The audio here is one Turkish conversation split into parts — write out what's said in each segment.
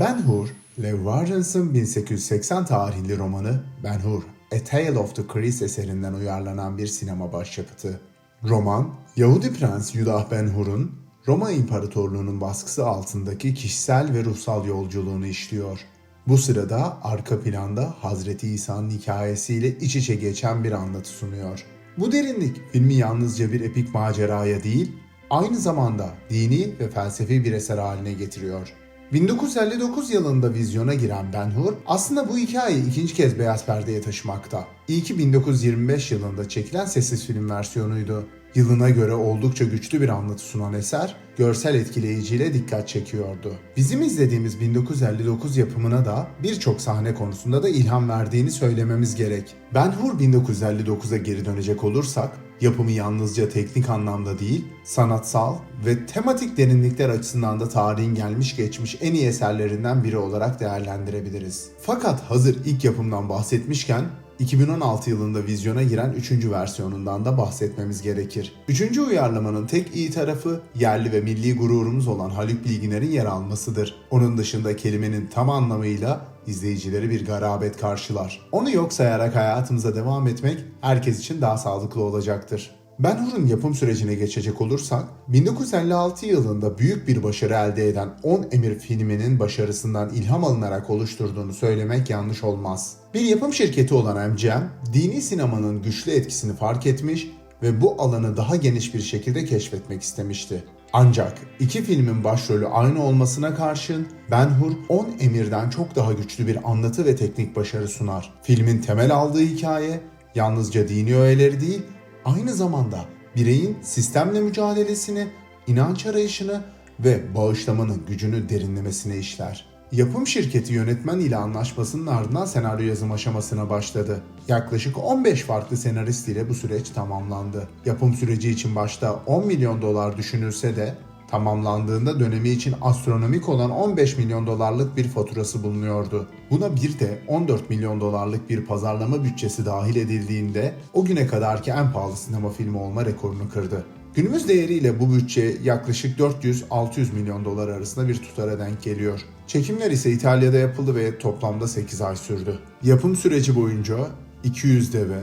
Ben Hur, Lev Warrens'ın 1880 tarihli romanı Ben Hur, A Tale of the Chris eserinden uyarlanan bir sinema başyapıtı. Roman, Yahudi Prens Yudah Ben Hur'un Roma İmparatorluğu'nun baskısı altındaki kişisel ve ruhsal yolculuğunu işliyor. Bu sırada arka planda Hazreti İsa'nın hikayesiyle iç içe geçen bir anlatı sunuyor. Bu derinlik filmi yalnızca bir epik maceraya değil, aynı zamanda dini ve felsefi bir eser haline getiriyor. 1959 yılında vizyona giren Ben Hur aslında bu hikayeyi ikinci kez beyaz perdeye taşımakta. İlki 1925 yılında çekilen sessiz film versiyonuydu. Yılına göre oldukça güçlü bir anlatı sunan eser, görsel etkileyiciyle dikkat çekiyordu. Bizim izlediğimiz 1959 yapımına da birçok sahne konusunda da ilham verdiğini söylememiz gerek. Ben Hur 1959'a geri dönecek olursak, yapımı yalnızca teknik anlamda değil, sanatsal ve tematik derinlikler açısından da tarihin gelmiş geçmiş en iyi eserlerinden biri olarak değerlendirebiliriz. Fakat hazır ilk yapımdan bahsetmişken 2016 yılında vizyona giren 3. versiyonundan da bahsetmemiz gerekir. 3. uyarlamanın tek iyi tarafı yerli ve milli gururumuz olan Haluk Bilginer'in yer almasıdır. Onun dışında kelimenin tam anlamıyla izleyicileri bir garabet karşılar. Onu yok sayarak hayatımıza devam etmek herkes için daha sağlıklı olacaktır. Ben Hur'un yapım sürecine geçecek olursak, 1956 yılında büyük bir başarı elde eden 10 Emir filminin başarısından ilham alınarak oluşturduğunu söylemek yanlış olmaz. Bir yapım şirketi olan MGM, dini sinemanın güçlü etkisini fark etmiş ve bu alanı daha geniş bir şekilde keşfetmek istemişti. Ancak iki filmin başrolü aynı olmasına karşın Ben Hur 10 Emir'den çok daha güçlü bir anlatı ve teknik başarı sunar. Filmin temel aldığı hikaye yalnızca dini öğeleri değil, aynı zamanda bireyin sistemle mücadelesini, inanç arayışını ve bağışlamanın gücünü derinlemesine işler. Yapım şirketi yönetmen ile anlaşmasının ardından senaryo yazım aşamasına başladı. Yaklaşık 15 farklı senarist ile bu süreç tamamlandı. Yapım süreci için başta 10 milyon dolar düşünülse de tamamlandığında dönemi için astronomik olan 15 milyon dolarlık bir faturası bulunuyordu. Buna bir de 14 milyon dolarlık bir pazarlama bütçesi dahil edildiğinde o güne kadarki en pahalı sinema filmi olma rekorunu kırdı. Günümüz değeriyle bu bütçe yaklaşık 400-600 milyon dolar arasında bir tutara denk geliyor. Çekimler ise İtalya'da yapıldı ve toplamda 8 ay sürdü. Yapım süreci boyunca 200 deve,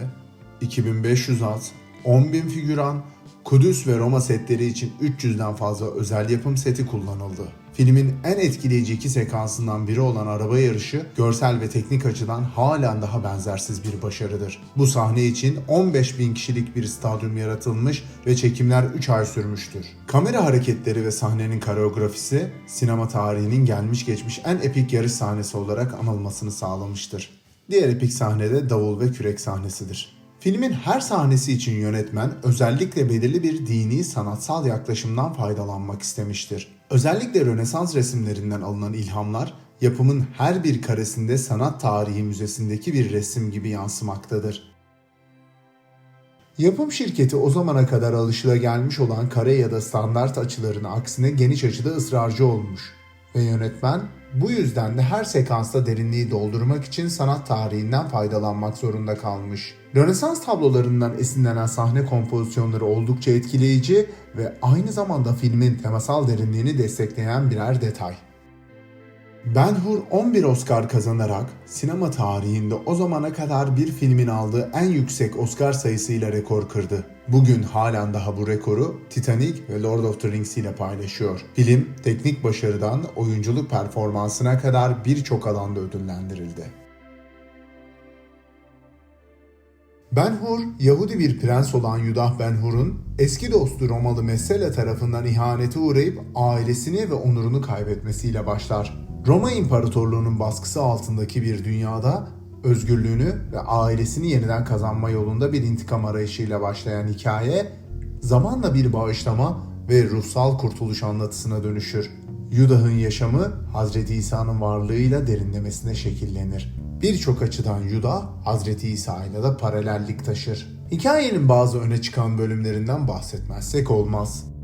2500 at, 10.000 figüran, Kudüs ve Roma setleri için 300'den fazla özel yapım seti kullanıldı. Filmin en etkileyici iki sekansından biri olan araba yarışı görsel ve teknik açıdan halen daha benzersiz bir başarıdır. Bu sahne için 15 bin kişilik bir stadyum yaratılmış ve çekimler 3 ay sürmüştür. Kamera hareketleri ve sahnenin koreografisi sinema tarihinin gelmiş geçmiş en epik yarış sahnesi olarak anılmasını sağlamıştır. Diğer epik sahne de davul ve kürek sahnesidir. Filmin her sahnesi için yönetmen özellikle belirli bir dini sanatsal yaklaşımdan faydalanmak istemiştir. Özellikle Rönesans resimlerinden alınan ilhamlar yapımın her bir karesinde sanat tarihi müzesindeki bir resim gibi yansımaktadır. Yapım şirketi o zamana kadar alışılagelmiş olan kare ya da standart açıların aksine geniş açıda ısrarcı olmuş ve yönetmen bu yüzden de her sekansta derinliği doldurmak için sanat tarihinden faydalanmak zorunda kalmış. Rönesans tablolarından esinlenen sahne kompozisyonları oldukça etkileyici ve aynı zamanda filmin temasal derinliğini destekleyen birer detay. Ben Hur 11 Oscar kazanarak sinema tarihinde o zamana kadar bir filmin aldığı en yüksek Oscar sayısıyla rekor kırdı. Bugün halen daha bu rekoru Titanic ve Lord of the Rings ile paylaşıyor. Film teknik başarıdan oyunculuk performansına kadar birçok alanda ödüllendirildi. Ben Hur, Yahudi bir prens olan Yudah Ben Hur'un eski dostu Romalı Messala tarafından ihanete uğrayıp ailesini ve onurunu kaybetmesiyle başlar. Roma İmparatorluğu'nun baskısı altındaki bir dünyada özgürlüğünü ve ailesini yeniden kazanma yolunda bir intikam arayışıyla başlayan hikaye zamanla bir bağışlama ve ruhsal kurtuluş anlatısına dönüşür. Yudah'ın yaşamı Hazreti İsa'nın varlığıyla derinlemesine şekillenir. Birçok açıdan Yuda Hazreti İsa ile de paralellik taşır. Hikayenin bazı öne çıkan bölümlerinden bahsetmezsek olmaz.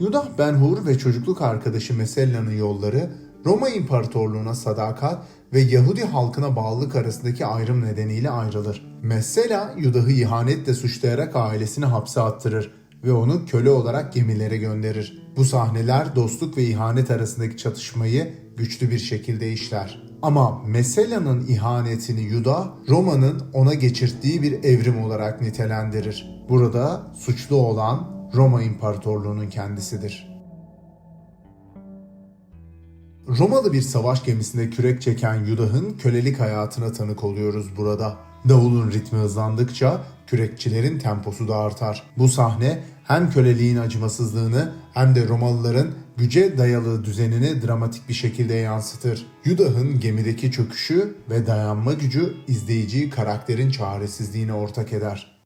Yudah Ben-Hur ve çocukluk arkadaşı Mesella'nın yolları Roma İmparatorluğu'na sadakat ve Yahudi halkına bağlılık arasındaki ayrım nedeniyle ayrılır. Mesela Yudah'ı ihanetle suçlayarak ailesini hapse attırır ve onu köle olarak gemilere gönderir. Bu sahneler dostluk ve ihanet arasındaki çatışmayı güçlü bir şekilde işler. Ama Messala'nın ihanetini Yuda, Roma'nın ona geçirttiği bir evrim olarak nitelendirir. Burada suçlu olan Roma İmparatorluğu'nun kendisidir. Romalı bir savaş gemisinde kürek çeken Yudah'ın kölelik hayatına tanık oluyoruz burada. Davulun ritmi hızlandıkça kürekçilerin temposu da artar. Bu sahne hem köleliğin acımasızlığını hem de Romalıların güce dayalı düzenini dramatik bir şekilde yansıtır. Yudah'ın gemideki çöküşü ve dayanma gücü izleyiciyi karakterin çaresizliğine ortak eder.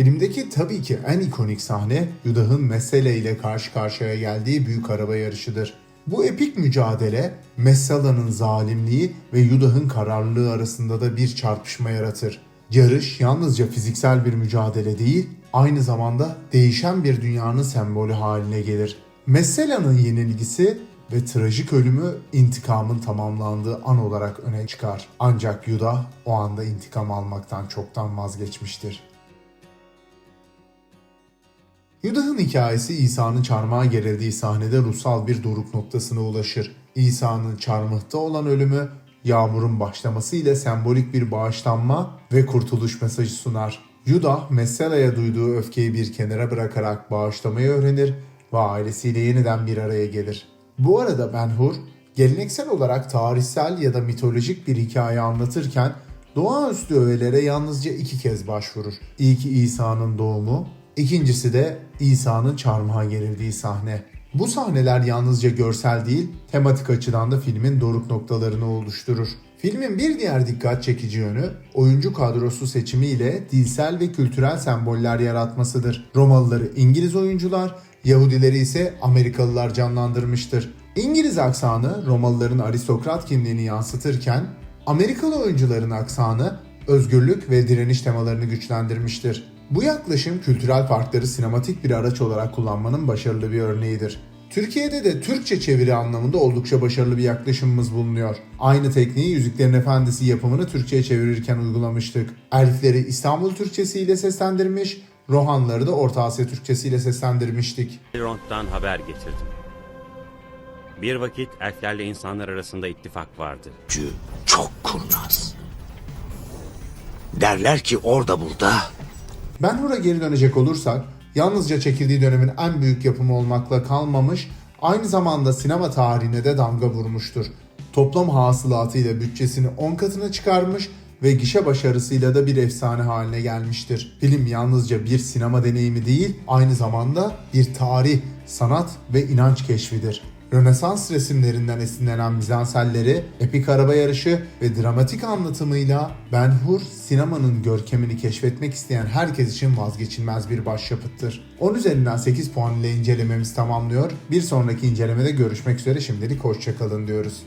Filmdeki tabii ki en ikonik sahne Yudah'ın Messala ile karşı karşıya geldiği büyük araba yarışıdır. Bu epik mücadele Messala'nın zalimliği ve Yudah'ın kararlılığı arasında da bir çarpışma yaratır. Yarış yalnızca fiziksel bir mücadele değil, aynı zamanda değişen bir dünyanın sembolü haline gelir. Messala'nın yenilgisi ve trajik ölümü intikamın tamamlandığı an olarak öne çıkar. Ancak Yudah o anda intikam almaktan çoktan vazgeçmiştir. Yudah'ın hikayesi İsa'nın çarmıha gerildiği sahnede ruhsal bir doruk noktasına ulaşır. İsa'nın çarmıhta olan ölümü yağmurun başlaması ile sembolik bir bağışlanma ve kurtuluş mesajı sunar. Yudah Messala'ya duyduğu öfkeyi bir kenara bırakarak bağışlamayı öğrenir ve ailesiyle yeniden bir araya gelir. Bu arada Ben-Hur geleneksel olarak tarihsel ya da mitolojik bir hikaye anlatırken doğaüstü öğelere yalnızca iki kez başvurur. İlki İsa'nın doğumu, İkincisi de İsa'nın çarmıha gerildiği sahne. Bu sahneler yalnızca görsel değil, tematik açıdan da filmin doruk noktalarını oluşturur. Filmin bir diğer dikkat çekici yönü oyuncu kadrosu seçimiyle dilsel ve kültürel semboller yaratmasıdır. Romalıları İngiliz oyuncular, Yahudileri ise Amerikalılar canlandırmıştır. İngiliz aksanı Romalıların aristokrat kimliğini yansıtırken Amerikalı oyuncuların aksanı özgürlük ve direniş temalarını güçlendirmiştir. Bu yaklaşım kültürel farkları sinematik bir araç olarak kullanmanın başarılı bir örneğidir. Türkiye'de de Türkçe çeviri anlamında oldukça başarılı bir yaklaşımımız bulunuyor. Aynı tekniği Yüzüklerin Efendisi yapımını Türkçe'ye çevirirken uygulamıştık. Elfleri İstanbul Türkçesi ile seslendirmiş, Rohanları da Orta Asya Türkçesi ile seslendirmiştik. Elrond'dan haber getirdim. Bir vakit elflerle insanlar arasında ittifak vardı. Cü çok kurnaz. Derler ki orada burada Ben Hur'a geri dönecek olursak, yalnızca çekildiği dönemin en büyük yapımı olmakla kalmamış, aynı zamanda sinema tarihine de damga vurmuştur. Toplam hasılatıyla bütçesini 10 katına çıkarmış ve gişe başarısıyla da bir efsane haline gelmiştir. Film yalnızca bir sinema deneyimi değil, aynı zamanda bir tarih, sanat ve inanç keşfidir. Rönesans resimlerinden esinlenen mizanselleri, epik araba yarışı ve dramatik anlatımıyla Ben Hur sinemanın görkemini keşfetmek isteyen herkes için vazgeçilmez bir başyapıttır. 10 üzerinden 8 puan ile incelememiz tamamlıyor. Bir sonraki incelemede görüşmek üzere şimdilik hoşçakalın diyoruz.